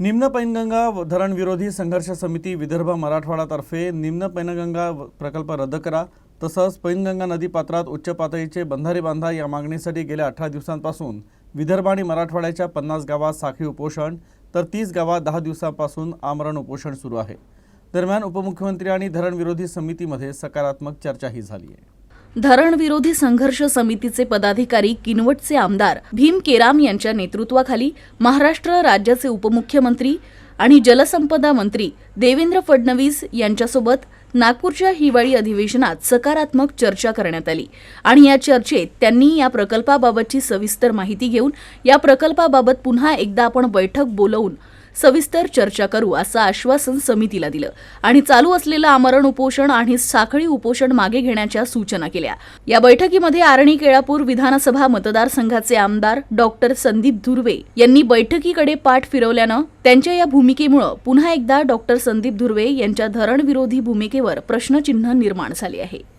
निम्न पैनगंगा धरणविरोधी संघर्ष समिती विदर्भ मराठवाडातर्फे निम्न पैनगंगा व- प्रकल्प रद्द करा. तसंच पैनगंगा नदी पात्रात उच्च पातळीचे बंधारे बांधा या मागणीसाठी गेल्या अठरा दिवसांपासून विदर्भ आणि मराठवाड्याच्या पन्नास गावात साखळी उपोषण तर तीस गावात दहा दिवसांपासून आमरण उपोषण सुरू आहे. दरम्यान उपमुख्यमंत्री आणि धरणविरोधी समितीमध्ये सकारात्मक चर्चाही झाली आहे. धरणविरोधी संघर्ष समितीचे पदाधिकारी किनवटचे आमदार भीम केराम यांच्या नेतृत्वाखाली महाराष्ट्र राज्याचे उपमुख्यमंत्री आणि जलसंपदा मंत्री देवेंद्र फडणवीस यांच्यासोबत नागपूरच्या हिवाळी अधिवेशनात सकारात्मक चर्चा करण्यात आली. आणि या चर्चेत त्यांनी या प्रकल्पाबाबतची सविस्तर माहिती घेऊन या प्रकल्पाबाबत पुन्हा एकदा आपण बैठक बोलवून सविस्तर चर्चा करू असं आश्वासन समितीला दिलं. आणि चालू असलेलं आमरण उपोषण आणि साखळी उपोषण मागे घेण्याच्या सूचना केल्या. या बैठकीमध्ये आरणी केळापूर विधानसभा मतदारसंघाचे आमदार डॉक्टर संदीप धुर्वे यांनी बैठकीकडे पाठ फिरवल्यानं त्यांच्या या भूमिकेमुळं पुन्हा एकदा डॉक्टर संदीप धुर्वे यांच्या धरणविरोधी भूमिकेवर प्रश्नचिन्ह निर्माण झाले आहे.